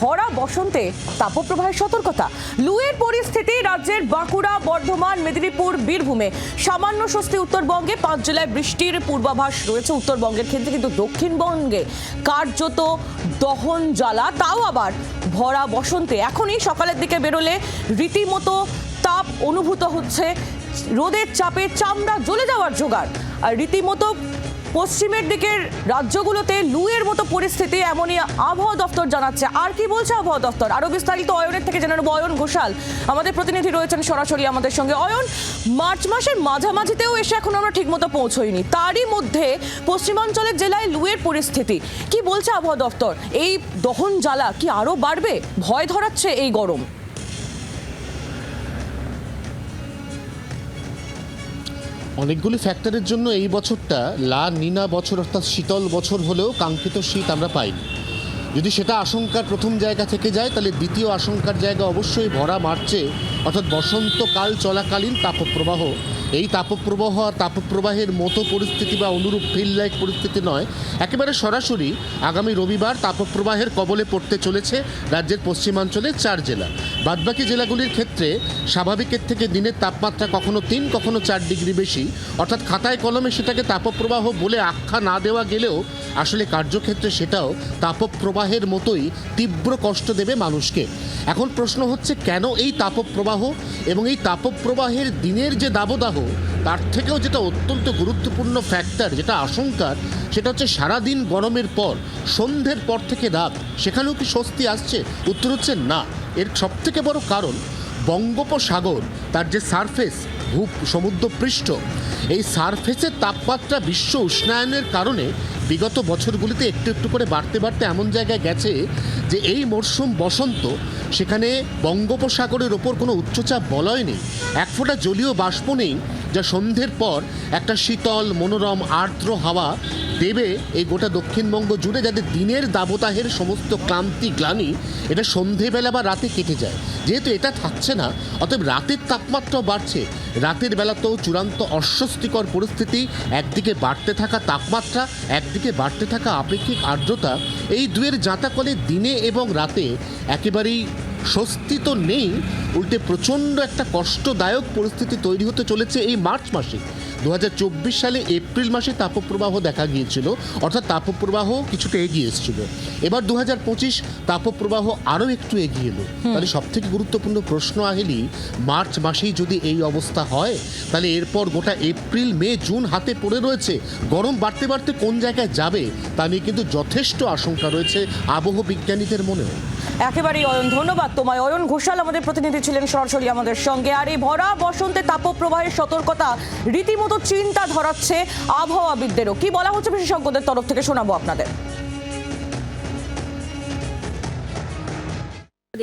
ভরা বসন্তে তাপপ্রবাহের সতর্কতা। লুয়ের পরিস্থিতি রাজ্যের বাঁকুড়া, বর্ধমান, মেদিনীপুর, বীরভূমে। সামান্য স্বস্তি উত্তরবঙ্গে পাঁচ জেলায় বৃষ্টির পূর্বাভাস রয়েছে উত্তরবঙ্গের ক্ষেত্রে, কিন্তু দক্ষিণবঙ্গে কার্যত দহন জ্বালা, তাও আবার ভরা বসন্তে। এখনই সকালের দিকে বেরোলে রীতিমতো তাপ অনুভূত হচ্ছে। রোদের চাপে চামড়া জ্বলে যাওয়ার জোগাড়। আর রীতিমতো পশ্চিমের দিকের রাজ্যগুলোতে লুয়ের মতো পরিস্থিতি, এমনই আবহাওয়া দপ্তর জানাচ্ছে। আর কি বলছে আবহাওয়া দপ্তর আরও বিস্তারিত অয়নের থেকে জেনে নেব। অয়ন ঘোষাল, আমাদের প্রতিনিধি রয়েছেন সরাসরি আমাদের সঙ্গে। অয়ন, মার্চ মাসের মাঝামাঝিতেও এসে এখন আমরা ঠিকমতো পৌঁছইনি। তারই মধ্যে পশ্চিমাঞ্চলের জেলায় লুয়ের পরিস্থিতি। কি বলছে আবহাওয়া দপ্তর এই দহন জ্বালা কি আরও বাড়বে? ভয় ধরাচ্ছে এই গরম। অনেকগুলি ফ্যাক্টরের জন্য এই বছরটা লা নিনা বছর অর্থাৎ শীতল বছর হলেও কাঙ্ক্ষিত শীত আমরা পাইনি। যদি সেটা আশঙ্কার প্রথম জায়গা থেকে যায়, তাহলে দ্বিতীয় আশঙ্কার জায়গা অবশ্যই ভরা মার্চে অর্থাৎ বসন্তকাল চলাকালীন তাপপ্রবাহ এই তাপপ্রবাহ আর তাপপ্রবাহের মতো পরিস্থিতি বা অনুরূপ ফিল লাইক পরিস্থিতি নয়। একেবারে সরাসরি আগামী রবিবার তাপপ্রবাহের কবলে পড়তে চলেছে রাজ্যের পশ্চিমাঞ্চলের চার জেলা। বাদবাকি জেলাগুলির ক্ষেত্রে স্বাভাবিকের থেকে দিনের তাপমাত্রা কখনো তিন, কখনো চার ডিগ্রি বেশি। অর্থাৎ খাতায় কলমে সেটাকে তাপপ্রবাহ বলে আখ্যা না দেওয়া গেলেও আসলে কার্যক্ষেত্রে সেটাও তাপপ্রবাহের মতোই তীব্র কষ্ট দেবে মানুষকে। এখন প্রশ্ন হচ্ছে, কেন এই তাপপ্রবাহ? এবং এই তাপপ্রবাহের দিনের যে দাবদাহ, তার থেকেও যেটা অত্যন্ত গুরুত্বপূর্ণ ফ্যাক্টর যেটা আশঙ্কার সেটা হচ্ছে সারাদিন গরমের পর, সন্ধ্যের পর থেকে রাত। সেখানেও কি স্বস্তি আসছে? উত্তর হচ্ছে না। এর সবথেকে বড় কারণ বঙ্গোপসাগর, তার যে সারফেস ভূ সমুদ্রপৃষ্ঠ, এই সারফেসের তাপমাত্রা বিশ্ব উষ্ণায়নের কারণে বিগত বছরগুলিতে একটু একটু করে বাড়তে বাড়তে এমন জায়গায় গেছে যে এই মরশুম বসন্ত সেখানে বঙ্গোপসাগরের ওপর কোনো উচ্চচাপ বলয় নেই। এক ফোঁটা জলীয় বাষ্প নেই যা সন্ধ্যের পর একটা শীতল, মনোরম, আর্দ্র হাওয়া দেবে এই গোটা দক্ষিণবঙ্গ জুড়ে যাদের দিনের দাবদাহের সমস্ত ক্লান্তি, গ্লানি এটা সন্ধেবেলা বা রাতে কেটে যায়। যেহেতু এটা থাকছে না, অতএব রাতের তাপমাত্রাও বাড়ছে। রাতের বেলাতেও চূড়ান্ত অস্বস্তিকর পরিস্থিতি, একদিকে বাড়তে থাকা তাপমাত্রা, একদিকে বাড়তে থাকা আপেক্ষিক আর্দ্রতা, এই দুয়ের জাঁতাকলে দিনে এবং রাতে একেবারেই স্বস্তি তো নেই উল্টে প্রচণ্ড একটা কষ্টদায়ক পরিস্থিতি তৈরি হতে চলেছে এই মার্চ মাসে। দু হাজার চব্বিশ সালে এপ্রিল মাসে তাপপ্রবাহ দেখা গিয়েছিল অর্থাৎ তাপপ্রবাহ কিছুটা এগিয়ে এসেছিল। এবার দু পঁচিশ তাপপ্রবাহ আরও একটু এগিয়ে এলো। তাহলে সব থেকে গুরুত্বপূর্ণ প্রশ্ন আহেলি মার্চ মাসেই যদি এই অবস্থা হয় তাহলে এরপর গোটা এপ্রিল মে জুন হাতে পড়ে রয়েছে। গরম বাড়তে বাড়তে কোন জায়গায় যাবে তা নিয়ে কিন্তু যথেষ্ট আশঙ্কা রয়েছে আবহ বিজ্ঞানীদের মনেও। একেবারেই অয়ন ধন্যবাদ তোমায় অয়ন ঘোষাল আমাদের প্রতিনিধি ছিলেন সরাসরি আমাদের সঙ্গে। আর এই ভরা বসন্তে তাপপ্রবাহের সতর্কতা রীতিমতো চিন্তা ধরাচ্ছে আবহাওয়াবিদদেরও। কি বলা হচ্ছে বিশেষজ্ঞদের তরফ থেকে শোনাবো আপনাদের।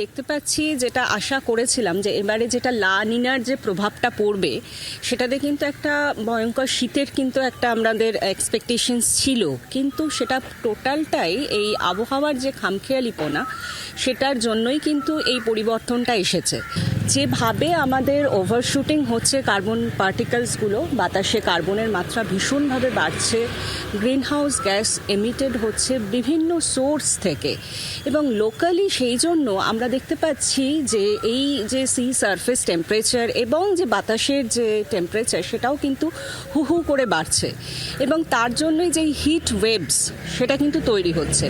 দেখতে পাচ্ছি যেটা আশা করেছিলাম যে এবারে যেটা লা নিনার যে প্রভাবটা পড়বে, সেটাতে কিন্তু একটা ভয়ঙ্কর শীতের কিন্তু একটা আমাদের এক্সপেকটেশনস ছিল। কিন্তু সেটা টোটালটাই এই আবহাওয়ার যে খামখেয়ালিপনা, সেটার জন্যই কিন্তু এই পরিবর্তনটা এসেছে। যেভাবে আমাদের ওভারশুটিং হচ্ছে কার্বন পার্টিকেলসগুলো বাতাসে কার্বনের মাত্রা ভীষণভাবে বাড়ছে গ্রিনহাউস গ্যাস এমিটেড হচ্ছে বিভিন্ন সোর্স থেকে। এবং লোকালি সেই জন্য আমরা দেখতে পাচ্ছি যে এই যে সি সারফেস টেম্পারেচার এবং যে বাতাসের যে টেম্পারেচার সেটাও কিন্তু হু হু করে বাড়ছে। এবং তার জন্যই যে হিট ওয়েভস সেটা কিন্তু তৈরি হচ্ছে।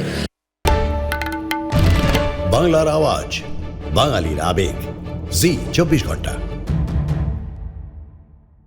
বাংলার আওয়াজ, বাঙালির আবেগ। জি চব্বিশ ঘণ্টা।